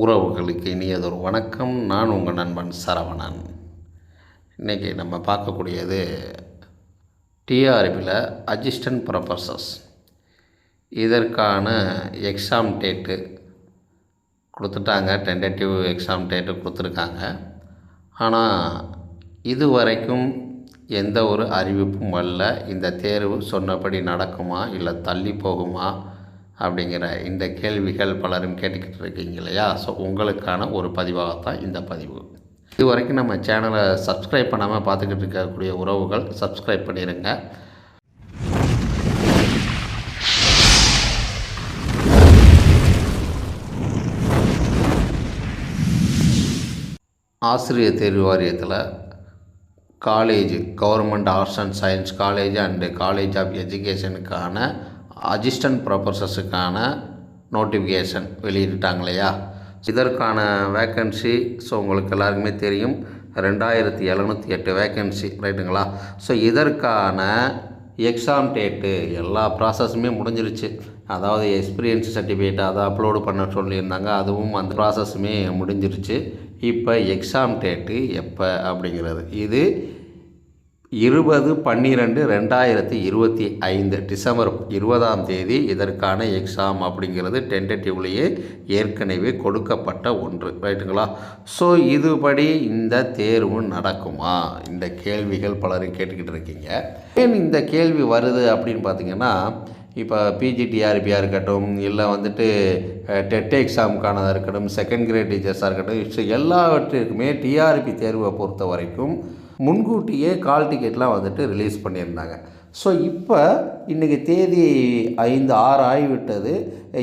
உறவுகளுக்கு இனியதொரு வணக்கம். நான் உங்கள் நண்பன் சரவணன். இன்றைக்கி நம்ம பார்க்கக்கூடியது டிஆர்பியில் அசிஸ்டன்ட் ப்ரொஃபஸர்ஸ். இதற்கான எக்ஸாம் டேட்டு கொடுத்துட்டாங்க. டென்டேட்டிவ் எக்ஸாம் டேட்டு கொடுத்துருக்காங்க. ஆனால் இது வரைக்கும் எந்த ஒரு அறிவிப்பும் வரல இந்த தேர்வு சொன்னபடி நடக்குமா? இல்லை தள்ளி போகுமா? அப்படிங்கிற இந்த கேள்விகள் பலரும் கேட்டுக்கிட்டு இருக்கீங்க இல்லையா? ஸோ உங்களுக்கான ஒரு பதிவாகத்தான் இந்த பதிவு. இது வரைக்கும் நம்ம சேனலை சப்ஸ்கிரைப் பண்ணாமல் பார்த்துக்கிட்டு இருக்கக்கூடிய உறவுகள் சப்ஸ்கிரைப் பண்ணிடுங்க ஆசிரியர் தேர்வு வாரியத்தில் college government arts and science college and college of எஜுகேஷனுக்கான assistant ப்ரொஃபஸர்ஸுக்கான நோட்டிஃபிகேஷன் வெளியிட்டாங்க இல்லையா இதற்கான வேக்கன்சி ஸோ உங்களுக்கு எல்லாருக்குமே தெரியும் ரெண்டாயிரத்தி எழுநூற்றி எட்டு வேக்கன்சி ரைட்டுங்களா? ஸோ இதற்கான எக்ஸாம் டேட்டு எல்லா ப்ராசஸுமே முடிஞ்சிருச்சு. அதாவது எக்ஸ்பீரியன்ஸ் சர்டிஃபிகேட் அதை அப்லோடு பண்ண சொல்லியிருந்தாங்க அதுவும் அந்த ப்ராசஸுமே முடிஞ்சிருச்சு. இப்போ எக்ஸாம் டேட்டு எப்போ அப்படிங்கிறது. இது இருபது பன்னிரெண்டு ரெண்டாயிரத்தி இருபத்தி ஐந்து டிசம்பர் இருபதாம் தேதி இதற்கான எக்ஸாம் அப்படிங்கிறது டென்டேட்டிவ்லேயே ஏற்கனவே கொடுக்கப்பட்ட ஒன்று. ரைட்டுங்களா ஸோ இதுபடி இந்த தேர்வு நடக்குமா? இந்த கேள்விகள் பலரும் கேட்டுக்கிட்டு இருக்கீங்க. ஏன் இந்த கேள்வி வருது அப்படின்னு பார்த்தீங்கன்னா இப்போ பிஜிடிஆர்பியாக இருக்கட்டும் இல்லை வந்துட்டு டெட் எக்ஸாமுக்கானதாக இருக்கட்டும் செகண்ட் கிரேட் டீச்சர்ஸாக இருக்கட்டும் ஸோ எல்லாவற்றிற்குமே டிஆர்பி தேர்வை பொறுத்த வரைக்கும் முன்கூட்டியே கால் டிக்கெட்லாம் வந்துட்டு ரிலீஸ் பண்ணியிருந்தாங்க. ஸோ இப்போ இன்றைக்கி தேதி ஐந்து ஆறு ஆகிவிட்டது.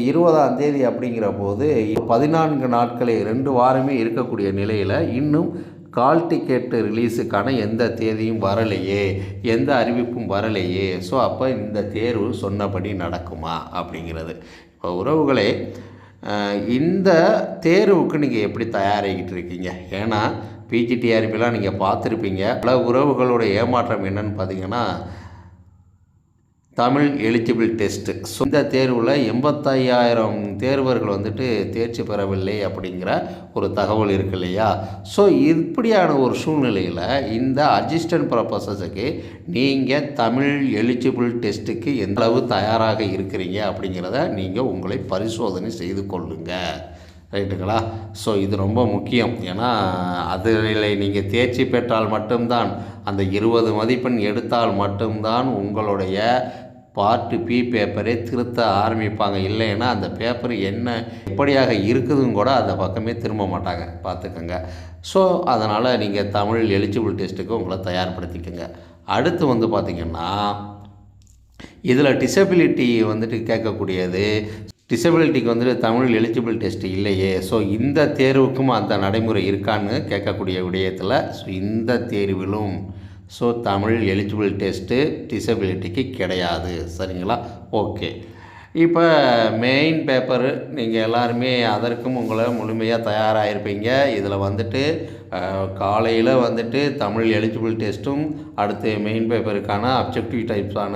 இருபதாம் தேதி அப்படிங்கிற போது பதினான்கு நாட்களே ரெண்டு வாரமே இருக்கக்கூடிய நிலையில் இன்னும் கால் டிக்கெட்டு ரிலீஸுக்கான எந்த தேதியும் வரலையே எந்த அறிவிப்பும் வரலையே. ஸோ அப்போ இந்த தேர்வு சொன்னபடி நடக்குமா அப்படிங்கிறது. இப்போ உறவுகளே இந்த தேர்வுக்கு நீங்கள் எப்படி தயாராகிட்டு இருக்கீங்க? ஏன்னா பிஜிடிஆர்பிலாம் நீங்கள் பார்த்துருப்பீங்க. பல உறவுகளோட ஏமாற்றம் என்னன்னு பார்த்தீங்கன்னா தமிழ் எலிஜிபிள் டெஸ்ட்டு ஸோ இந்த தேர்வில் எண்பத்தையாயிரம் தேர்வர்கள் வந்துட்டு தேர்ச்சி பெறவில்லை அப்படிங்கிற ஒரு தகவல் இருக்கு இல்லையா? ஸோ இப்படியான ஒரு சூழ்நிலையில் இந்த அசிஸ்டன்ட் ப்ரொஃபஸர்ஸுக்கு நீங்கள் தமிழ் எலிஜிபிள் டெஸ்ட்டுக்கு எந்த அளவு தயாராக இருக்கிறீங்க அப்படிங்கிறத நீங்கள் உங்களை பரிசோதனை செய்து கொள்ளுங்கள் ரைட்டுங்களா? ஸோ இது ரொம்ப முக்கியம். ஏன்னா அதில் நீங்கள் தேர்ச்சி பெற்றால் மட்டும்தான் அந்த இருபது மதிப்பெண் எடுத்தால் மட்டும்தான் உங்களுடைய பார்ட்டு பி பேப்பரே திருத்த ஆரம்பிப்பாங்க. இல்லைன்னா அந்த பேப்பர் என்ன எப்படியாக இருக்குதுன்னு கூட அந்த பக்கமே திரும்ப மாட்டாங்க. பார்த்துக்கோங்க. ஸோ அதனால் நீங்கள் தமிழ் எலிஜிபிள் டெஸ்ட்டுக்கு உங்களை தயார்படுத்திக்கோங்க. அடுத்து வந்து பார்த்திங்கன்னா இதில் டிசபிலிட்டி வந்துட்டு கேட்கக்கூடியது. டிசபிலிட்டிக்கு வந்துட்டு தமிழ் எலிஜிபிள் டெஸ்ட் இல்லையே. ஸோ இந்த தேர்வுக்கும் அந்த நடைமுறை இருக்கான்னு கேட்கக்கூடிய விடயத்தில் ஸோ இந்த தேர்விலும் ஸோ தமிழ் எலிஜிபிள் டெஸ்ட்டு டிசபிலிட்டிக்கு கிடையாது. சரிங்களா? ஓகே இப்போ மெயின் பேப்பரு நீங்கள் எல்லாருமே அதற்கும் உங்களை முழுமையாக தயாராக இருப்பீங்க இதில் வந்துட்டு காலையில் வந்துட்டு தமிழ் எலிஜிபிள் டெஸ்ட்டும் அடுத்து மெயின் பேப்பருக்கான அப்ஜெக்டிவ் டைப்ஸான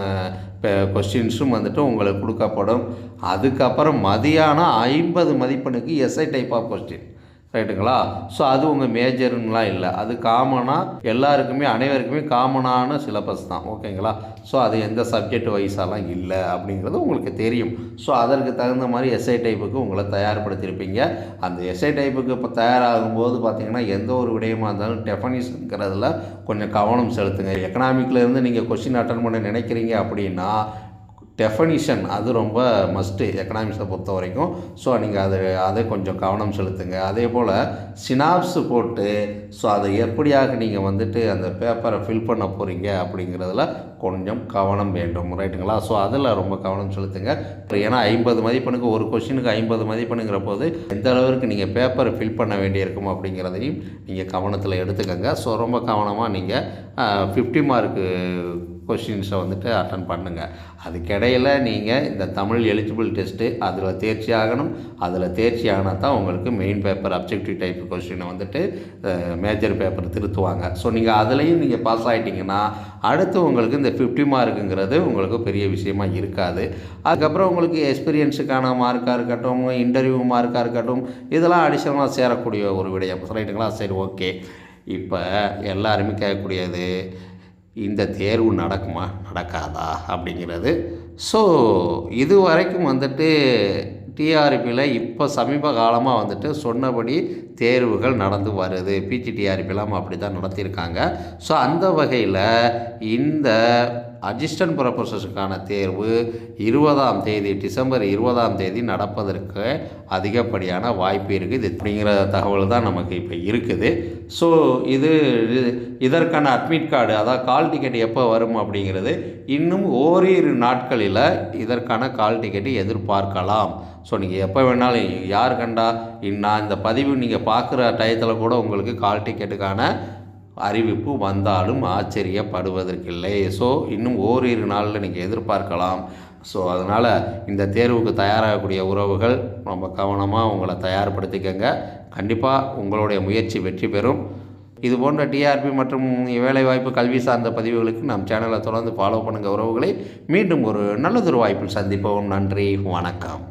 கொஸ்டின்ஸும் வந்துட்டு உங்களுக்கு கொடுக்கப்படும். அதுக்கப்புறம் மதியானம் ஐம்பது மதிப்பெண்ணுக்கு எஸ்ஐ டைப் ஆஃப் கொஸ்டின் ரைட்டுங்களா ஸோ அது உங்கள் மேஜருங்களாம் இல்லை. அது காமனாக எல்லாருக்குமே அனைவருக்குமே காமனான சிலபஸ் தான். ஓகேங்களா ஸோ அது எந்த சப்ஜெக்ட் வைஸாலாம் இல்லை அப்படிங்கிறது உங்களுக்கு தெரியும். ஸோ அதற்கு தகுந்த மாதிரி எஸ்ஐ டைப்புக்கு உங்களை தயார்படுத்தியிருப்பீங்க. அந்த எஸ்ஐ டைப்புக்கு இப்போ தயாராகும்போது பார்த்தீங்கன்னா பார்த்திங்கன்னா எந்த ஒரு விடயமாக இருந்தாலும் டெஃபனிஷனுங்கிறதுல கொஞ்சம் கவனம் செலுத்துங்க. எக்கனாமிக்கில் இருந்து நீங்கள் கொஸ்டின் அட்டன் பண்ண நினைக்கிறீங்க அப்படின்னா டெஃபனிஷன் அது ரொம்ப மஸ்ட்டு எக்கனாமிக்ஸை பொறுத்த வரைக்கும். ஸோ நீங்கள் அது அதை கொஞ்சம் கவனம் செலுத்துங்க. அதே போல் சினாப்ஸு போட்டு ஸோ அதை எப்படியாக நீங்கள் வந்துட்டு அந்த பேப்பரை ஃபில் பண்ண போகிறீங்க அப்படிங்கிறதுல கொஞ்சம் கவனம் வேண்டும். ரைட்டுங்களா ஸோ அதில் ரொம்ப கவனம் செலுத்துங்க. ஏன்னா ஐம்பது மதிப்பெண்ணுக்கு ஒரு கொஷினுக்கு ஐம்பது மதிப்பெண்ணுங்கிற போது எந்த அளவுக்கு நீங்கள் பேப்பரை ஃபில் பண்ண வேண்டியிருக்கும் அப்படிங்கிறதையும் நீங்கள் கவனத்தில் எடுத்துக்கோங்க. ஸோ ரொம்ப கவனமாக நீங்கள் ஃபிஃப்டி மார்க்கு கொஷின்ஸை வந்துட்டு அட்டன் பண்ணுங்கள் அதுக்கிடையில் நீங்கள் இந்த தமிழ் எலிஜிபிள் டெஸ்ட்டு அதில் தேர்ச்சி ஆகணும். அதில் தேர்ச்சி ஆனால் தான் உங்களுக்கு மெயின் பேப்பர் அப்ஜெக்டிவ் டைப் கொஷினை வந்துட்டு மேஜர் பேப்பர் திருத்துவாங்க. ஸோ நீங்கள் அதுலேயும் நீங்கள் பாஸ் ஆகிட்டிங்கன்னா அடுத்து உங்களுக்கு இந்த ஃபிஃப்டி மார்க்குங்கிறது உங்களுக்கு பெரிய விஷயமா இருக்காது. அதுக்கப்புறம் உங்களுக்கு எக்ஸ்பீரியன்ஸுக்கான மார்க்காக இருக்கட்டும் இன்டர்வியூ மார்க்காக இருக்கட்டும் இதெல்லாம் அடிஷனலாக சேரக்கூடிய ஒரு விடயம். ரைட்டுங்களா சரி ஓகே இப்போ எல்லாருமே கேட்கக்கூடியது இந்த தேர்வு நடக்குமா? நடக்காதா? அப்படிங்கிறது. ஸோ இது வரைக்கும் வந்துட்டு டிஆர்பியில் இப்போ சமீப காலமாக வந்துட்டு சொன்னபடி தேர்வுகள் நடந்து வருது. பிஜிடிஆர்பிலாம் அப்படி தான் நடத்தியிருக்காங்க. ஸோ அந்த வகையில் இந்த அசிஸ்டன்ட் ப்ரொஃபஸர்ஸுக்கான தேர்வு இருபதாம் தேதி டிசம்பர் இருபதாம் தேதி நடப்பதற்கு அதிகப்படியான வாய்ப்பு இருக்குது. அப்படிங்கிற தகவல் தான் நமக்கு இப்போ இருக்குது. ஸோ இது இதற்கான அட்மிட் கார்டு அதாவது கால் டிக்கெட் எப்போ வரும் அப்படிங்கிறது இன்னும் ஓரிரு நாட்களில் இதற்கான கால் டிக்கெட்டு எதிர்பார்க்கலாம். ஸோ நீங்கள் எப்போ வேணாலும் யார் கண்டா நான் இந்த பதிவு நீங்கள் பார்க்குற டயத்தில் கூட உங்களுக்கு கால் டிக்கெட்டுக்கான அறிவிப்பு வந்தாலும் ஆச்சரியப்படுவதற்கில்லை. ஸோ இன்னும் ஓரிரு நாளில் நீங்கள் எதிர்பார்க்கலாம். ஸோ அதனால் இந்த தேர்வுக்கு தயாராகக்கூடிய உறவுகள் ரொம்ப கவனமாக உங்களை தயார்படுத்திக்கங்க. கண்டிப்பாக உங்களுடைய முயற்சி வெற்றி பெறும். இது போன்ற டிஆர்பி மற்றும் வேலைவாய்ப்பு கல்வி சார்ந்த பதிவுகளுக்கு நம் சேனலை தொடர்ந்து ஃபாலோ பண்ணுங்கள் உறவுகளை. மீண்டும் ஒரு நல்லதொரு வாய்ப்பில் சந்திப்போம். நன்றி. வணக்கம்.